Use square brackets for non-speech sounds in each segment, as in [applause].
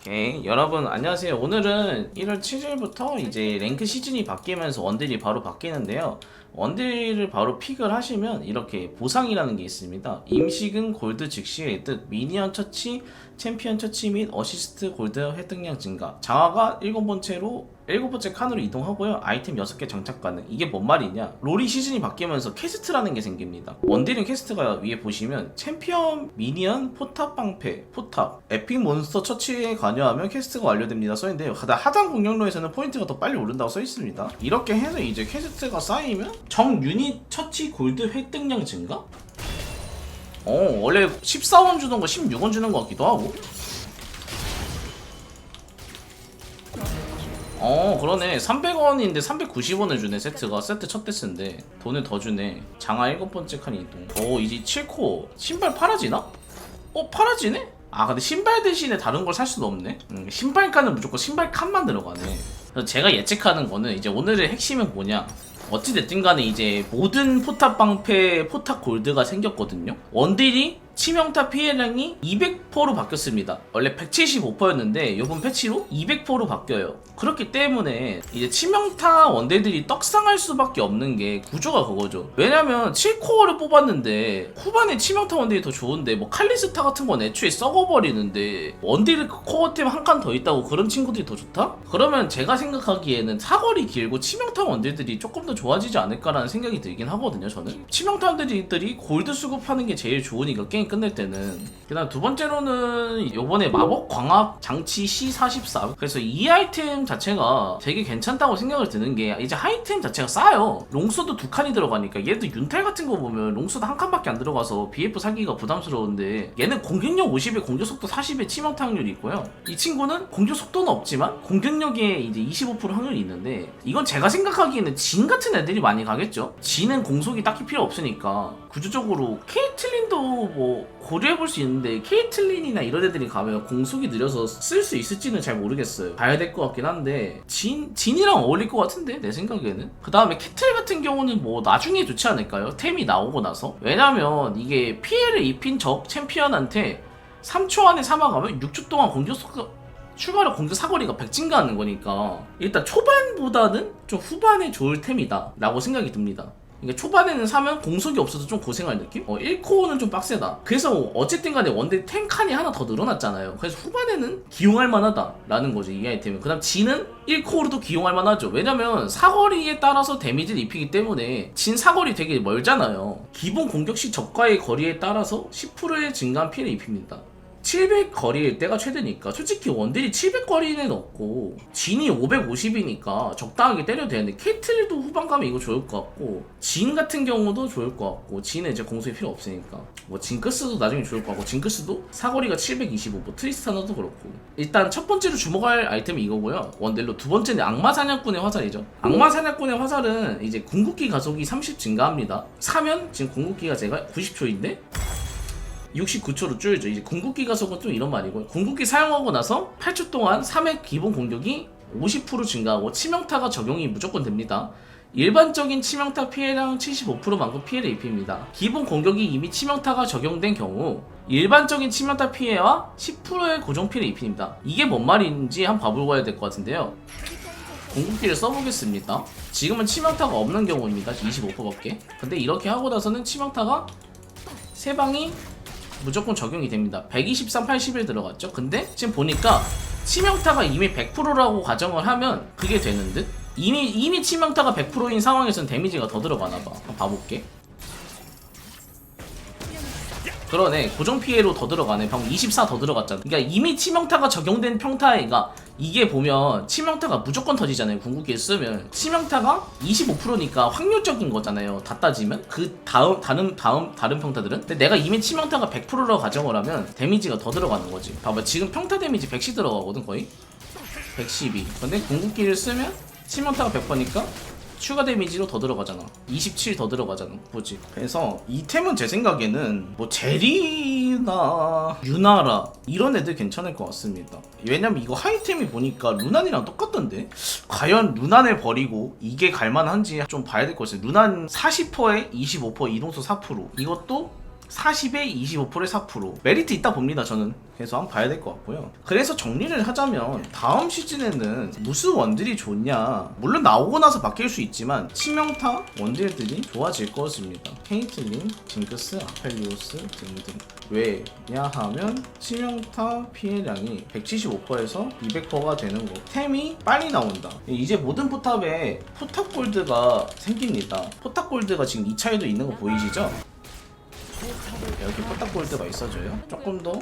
오케이. 여러분 안녕하세요. 오늘은 1월 7일부터 이제 랭크 시즌이 바뀌면서 원딜이 바로 바뀌는데요. 원딜을 바로 픽을 하시면 이렇게 보상이라는 게 있습니다. 임식은 골드 즉시의 획득 미니언 처치 챔피언 처치 및 어시스트 골드 획득량 증가. 장화가 7번째로 7번째 칸으로 이동하고요. 아이템 6개 장착 가능. 이게 뭔 말이냐? 롤이 시즌이 바뀌면서 퀘스트라는 게 생깁니다. 원딜은 퀘스트가 위에 보시면 챔피언 미니언 포탑 방패 포탑. 에픽 몬스터 처치에 관여하면 퀘스트가 완료됩니다. 써있는데요. 하다 하단 공격로에서는 포인트가 더 빨리 오른다고 써있습니다. 이렇게 해서 이제 퀘스트가 쌓이면 정 유닛 처치 골드 획득량 증가? 어 원래 14원 주던 거 16원 주는 것 같기도 하고 어 그러네. 300원인데 390원을 주네 세트가. 세트 첫 데스인데. 돈을 더 주네. 장화 일곱 번째 칸 이동 어 이제 7코. 신발 팔아지나? 어 팔아지네? 아 근데 신발 대신에 다른 걸 살 수도 없네. 음, 신발 칸은 무조건 신발 칸만 들어가네. 그래서 제가 예측하는 거는 이제 오늘의 핵심은 뭐냐. 어찌됐든 간에 이제 모든 포탑 방패 포탑 골드가 생겼거든요. 원딜이 치명타 피해량이 200%로 바뀌었습니다. 원래 175%였는데 이번 패치로 200%로 바뀌어요. 그렇기 때문에 이제 치명타 원딜들이 떡상할 수밖에 없는 게 구조가 그거죠. 왜냐면 7코어를 뽑았는데 후반에 치명타 원딜이 더 좋은데 뭐 칼리스타 같은 건 애초에 썩어버리는데 원딜 코어템 한칸 더 있다고 그런 친구들이 더 좋다? 그러면 제가 생각하기에는 사거리 길고 치명타 원딜들이 조금 더 좋아지지 않을까라는 생각이 들긴 하거든요 저는 치명타 원딜들이 골드 수급하는 게 제일 좋으니까 게임 끝낼 때는 그 다음 두 번째로는 요번에 마법 광학 장치 C44 그래서 이 아이템 자체가 되게 괜찮다고 생각을 드는 게 이제 하이템 자체가 싸요. 롱소드 두 칸이 들어가니까 얘도 윤탈 같은 거 보면 롱소드 한 칸밖에 안 들어가서 BF 사기가 부담스러운데 얘는 공격력 50에 공격속도 40에 치명타 확률이 있고요. 이 친구는 공격 속도는 없지만 공격력에 이제 25% 확률이 있는데 이건 제가 생각하기에는 진 같은 애들이 많이 가겠죠. 진은 공속이 딱히 필요 없으니까 구조적으로 케이틀린도 뭐 고려해볼 수 있는데 케이틀린이나 이런 애들이 가면 공속이 느려서 쓸 수 있을지는 잘 모르겠어요. 봐야 될 것 같긴 한데 진, 진이랑 어울릴 것 같은데? 내 생각에는? 그 다음에 캐틀 같은 경우는 뭐 나중에 좋지 않을까요? 템이 나오고 나서? 왜냐면 이게 피해를 입힌 적 챔피언한테 3초 안에 사망하면 6초 동안 공격 속도 출발의 공격 사거리가 100 증가하는 거니까 일단 초반보다는 좀 후반에 좋을 템이다 라고 생각이 듭니다 그러니까 초반에는 사면 공속이 없어서 좀 고생할 느낌? 어, 1코어는 좀 빡세다. 그래서 어쨌든 간에 원딜 탱칸이 하나 더 늘어났잖아요. 그래서 후반에는 기용할 만하다. 라는 거죠, 이 아이템은. 그 다음 진은 1코어로도 기용할 만하죠. 왜냐면 사거리에 따라서 데미지를 입히기 때문에 진 사거리 되게 멀잖아요. 기본 공격 시 적과의 거리에 따라서 10%의 증가한 피해를 입힙니다. 700 거리일 때가 최대니까. 솔직히 원딜이 700 거리는 없고 진이 550이니까 적당하게 때려도 되는데 케이틀도 후반 가면 이거 좋을 것 같고 진 같은 경우도 좋을 것 같고 진은 이제 공수이 필요 없으니까. 뭐 징크스도 나중에 좋을 것 같고 징크스도 사거리가 725, 뭐 트리스타너도 그렇고. 일단 첫 번째로 주목할 아이템이 이거고요. 원딜로 두 번째는 악마 사냥꾼의 화살이죠. 악마 사냥꾼의 화살은 이제 궁극기 가속이 30 증가합니다. 사면 지금 궁극기가 제가 90초인데 69초로 줄죠. 이제 궁극기 가속은 좀 이런 말이고 궁극기 사용하고 나서 8초 동안 3회 기본 공격이 50% 증가하고 치명타가 적용이 무조건 됩니다. 일반적인 치명타 피해량 75%만큼 피해를 입힙니다. 기본 공격이 이미 치명타가 적용된 경우 일반적인 치명타 피해와 10%의 고정 피해를 입힙니다. 이게 뭔 말인지 한번 봐보고 될것 같은데요. 궁극기를 써보겠습니다. 지금은 치명타가 없는 경우입니다. 25%밖에. 근데 이렇게 하고 나서는 치명타가 세 방이 무조건 적용이 됩니다. 123, 81 들어갔죠. 근데 지금 보니까 치명타가 이미 100%라고 가정을 하면 그게 되는 듯? 이미 이미 치명타가 100%인 상황에서는 데미지가 더 들어가나 봐. 한번 봐볼게. 그러네 고정 피해로 더 들어가네. 방금 24 더 들어갔잖아. 그러니까 이미 치명타가 적용된 평타가 이게 보면 치명타가 무조건 터지잖아요. 궁극기를 쓰면. 치명타가 25%니까 확률적인 거잖아요. 다 따지면. 그 다음 다른 다음 다른 평타들은. 근데 내가 이미 치명타가 100%라고 가정을 하면 데미지가 더 들어가는 거지. 봐봐. 지금 평타 데미지 110 들어가거든 거의. 112 근데 궁극기를 쓰면 치명타가 100%니까 추가 데미지로 더 들어가잖아. 27 더 들어가잖아. 보지? 그래서 이 템은 제 생각에는 뭐 제리나 유나라 이런 애들 괜찮을 것 같습니다. 왜냐면 이거 하이템이 보니까 루난이랑 똑같던데? 과연 루난을 버리고 이게 갈만한지 좀 봐야 될 것 같아요 루난 40%에 25% 이동수 4% 이것도 40에 25%에 4% 메리트 있다 봅니다 저는. 그래서 한번 봐야 될 것 같고요. 그래서 정리를 하자면 다음 시즌에는 무슨 원딜이 좋냐. 물론 나오고 나서 바뀔 수 있지만 치명타 원딜들이 좋아질 것입니다. 케이틀린, 징크스, 아펠리오스 등등. 왜냐하면 치명타 피해량이 175%에서 200%가 되는 거. 템이 빨리 나온다. 이제 모든 포탑에 포탑 골드가 생깁니다. 포탑 골드가 지금 2차에도 있는 거 보이시죠? 이렇게 포탑 골드가 있어져요. 조금 더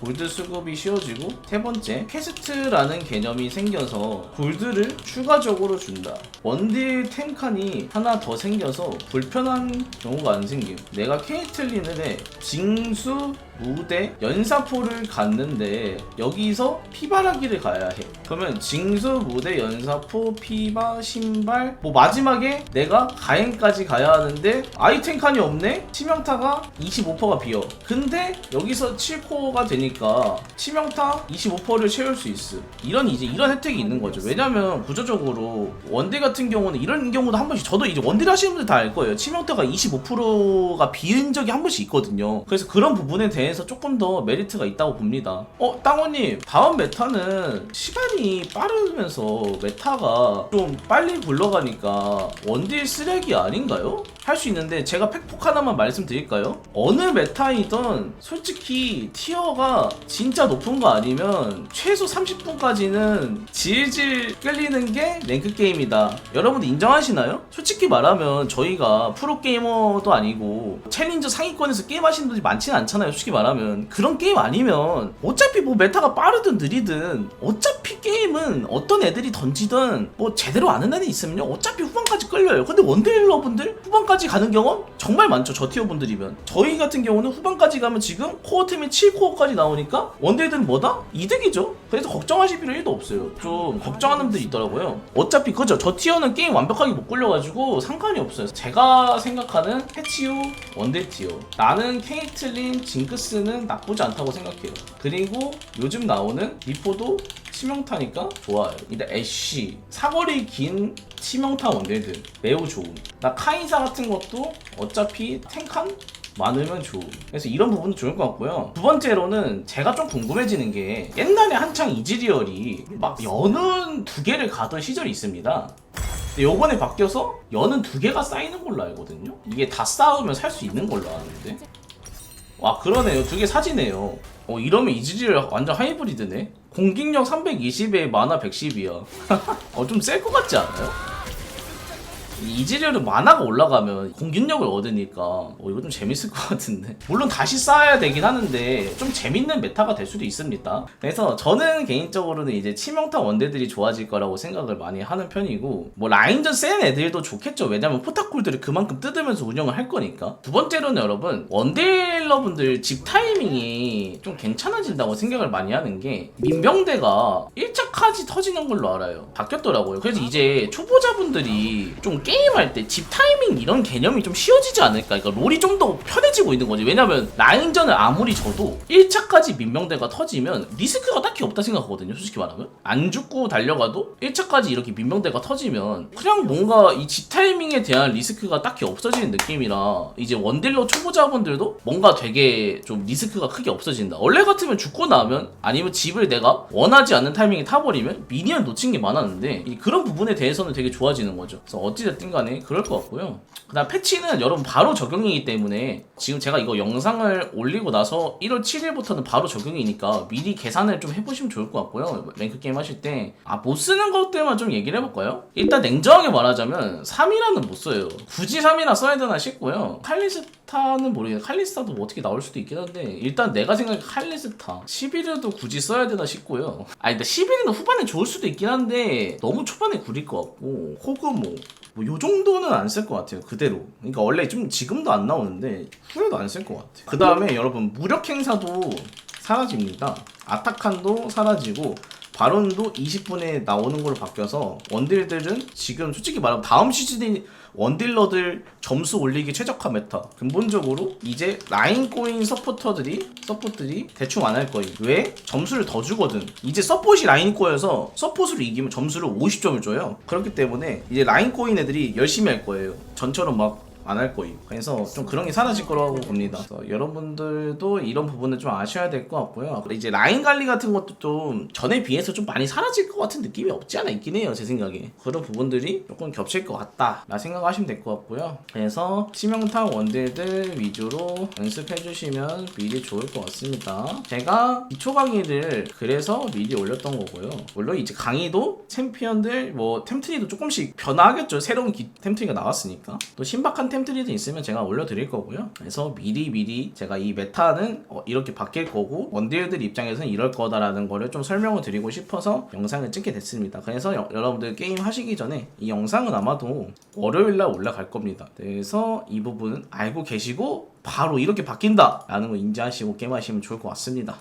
골드 수급이 쉬워지고 세 번째 퀘스트라는 개념이 생겨서 골드를 추가적으로 준다. 원딜 템칸이 하나 더 생겨서 불편한 경우가 안 생김. 내가 케이틀린을 해 징수 무대 연사포를 갔는데 여기서 피바라기를 가야 해. 그러면 징수 무대 연사포 피바 신발 뭐 마지막에 내가 가행까지 가야 하는데 아이템 칸이 없네. 치명타가 25%가 비어. 근데 여기서 7코어가 되니까 치명타 25%를 채울 수 있어. 이런 이제 이런 혜택이 있는 거죠. 왜냐면 구조적으로 원딜 같은 경우는 이런 경우도 한 번씩 저도 이제 원딜 하시는 분들 다 알 거예요. 치명타가 25%가 비은 적이 한 번씩 있거든요. 그래서 그런 부분에 대해 서 조금 더 메리트가 있다고 봅니다. 어, 땅원님 다음 메타는 시간이 빠르면서 메타가 좀 빨리 굴러가니까 원딜 쓰레기 아닌가요? 할 수 있는데 제가 팩폭 하나만 말씀드릴까요? 어느 메타이든 솔직히 티어가 진짜 높은 거 아니면 최소 30분까지는 질질 끌리는 게 랭크 게임이다. 여러분들 인정하시나요? 솔직히 말하면 저희가 프로게이머도 아니고 챌린저 상위권에서 게임하시는 분들이 많지는 않잖아요. 솔직히 말하면 그런 게임 아니면 어차피 뭐 메타가 빠르든 느리든 어차피 게임은 어떤 애들이 던지든 뭐 제대로 아는 애는 있으면요 어차피 후반까지 끌려요. 근데 원딜러분들 후반까지 가는 경우 정말 많죠. 저 티어 분들이면 저희 같은 경우는 후반까지 가면 지금 코어 템이 7코어까지 나오니까 원딜들은 뭐다? 이득이죠. 그래서 걱정하실 필요 1도 없어요. 좀 걱정하는 분들이 있더라고요. 어차피 그죠. 저 티어는 게임 완벽하게 못 굴려가지고 상관이 없어요. 제가 생각하는 후 원딜 티어. 나는 케이틀린, 징크스는 나쁘지 않다고 생각해요. 그리고 요즘 나오는 리포도 치명타니까 좋아요. 일단 애쉬 사거리 긴 치명타 원딜들 매우 좋음. 나 카이사 같은 것도 어차피 탱칸 많으면 좋음. 그래서 이런 부분도 좋을 것 같고요. 두 번째로는 제가 좀 궁금해지는 게 옛날에 한창 이지리얼이 막 연은 두 개를 가던 시절이 있습니다. 요번에 바뀌어서 연은 두 개가 쌓이는 걸로 알거든요. 이게 다 쌓으면 살 수 있는 걸로 아는데. 와 그러네요. 두 개 사지네요. 어 이러면 이지리얼 완전 하이브리드네. 공격력 320에 만화 110이야. [laughs] 어 좀 셀 것 같지 않아요? 이지리얼은 만화가 올라가면 공격력을 얻으니까 어, 이거 좀 재밌을 것 같은데. 물론 다시 쌓아야 되긴 하는데 좀 재밌는 메타가 될 수도 있습니다. 그래서 저는 개인적으로는 이제 치명타 원딜들이 좋아질 거라고 생각을 많이 하는 편이고 뭐 라인전 센 애들도 좋겠죠. 왜냐면 포탑골들을 그만큼 뜯으면서 운영을 할 거니까. 두 번째로는 여러분 원딜러분들 집 타이밍이 좀 괜찮아진다고 생각을 많이 하는 게 민병대가 1차까지 터지는 걸로 알아요. 바뀌었더라고요. 그래서 이제 초보자분들이 좀 게임할 때 집 타이밍 이런 개념이 좀 쉬워지지 않을까? 그러니까 롤이 좀 더 편해지고 있는 거지. 왜냐면 라인전을 아무리 져도 1차까지 민병대가 터지면 리스크가 딱히 없다 생각하거든요 솔직히 말하면. 안 죽고 달려가도 1차까지 이렇게 민병대가 터지면 그냥 뭔가 이 집 타이밍에 대한 리스크가 딱히 없어지는 느낌이라 이제 원딜러 초보자분들도 뭔가 되게 좀 리스크가 크게 없어진다. 원래 같으면 죽고 나면 아니면 집을 내가 원하지 않는 타이밍에 타버리면 미니언 놓친 게 많았는데 이 그런 부분에 대해서는 되게 좋아지는 거죠. 그래서 어찌됐든 간에 그럴 것 같고요. 그 다음 패치는 여러분 바로 적용이기 때문에 지금 제가 이거 영상을 올리고 나서 1월 7일부터는 바로 적용이니까 미리 계산을 좀 해보시면 좋을 것 같고요. 랭크 게임 하실 때. 아 못 쓰는 것들만 좀 얘기를 해볼까요? 일단 냉정하게 말하자면 3이라는 못 써요. 굳이 3이나 써야 되나 싶고요. 칼리스타는 모르겠어요 칼리스타도 뭐 어떻게 나올 수도 있긴 한데 일단 내가 생각해 칼리스타. 11일도 굳이 써야 되나 싶고요. 아니 근데 11일은 후반에 좋을 수도 있긴 한데 너무 초반에 구릴 것 같고 코그모 뭐요 정도는 안 쓸 것 같아요 그대로. 그러니까 원래 좀 지금도 안 나오는데 후에도 안 쓸 것 같아요. 그 다음에 여러분 무력 행사도 사라집니다. 아타칸도 사라지고 바론도 20분에 나오는 걸로 바뀌어서 원딜들은 지금 솔직히 말하면 다음 시즌에 원딜러들 점수 올리기 최적화 메타. 근본적으로 이제 라인 꼬인 서포터들이 서포트들이 대충 안 할 거임 왜? 점수를 더 주거든. 이제 서폿이 라인 꼬여서 서폿으로 이기면 점수를 50점을 줘요. 그렇기 때문에 이제 라인 꼬인 애들이 열심히 할 거예요. 전처럼 막 안 할 거예요. 그래서 좀 그런 게 사라질 거라고 봅니다. 그래서 여러분들도 이런 부분을 좀 아셔야 될 것 같고요. 이제 라인 관리 같은 것도 좀 전에 비해서 좀 많이 사라질 것 같은 느낌이 없지 않아 있긴 해요. 제 생각에 그런 부분들이 조금 겹칠 것 같다. 라 생각하시면 될 것 같고요. 그래서 치명타 원딜들 위주로 연습해 주시면 미리 좋을 것 같습니다. 제가 기초 강의를 그래서 미리 올렸던 거고요. 물론 이제 강의도 챔피언들 뭐 템트리도 조금씩 변화하겠죠. 새로운 기, 템트리가 나왔으니까. 또 신박한 템 트리도 있으면 제가 올려드릴 거고요. 그래서 미리 미리 제가 이 메타는 어, 이렇게 바뀔 거고 원딜들 입장에서는 이럴 거다라는 거를 좀 설명을 드리고 싶어서 영상을 찍게 됐습니다. 그래서 여, 여러분들 게임 하시기 전에 이 영상은 아마도 월요일 날 올라갈 겁니다. 그래서 이 부분은 알고 계시고 바로 이렇게 바뀐다 라는 거 인지하시고 게임하시면 좋을 것 같습니다.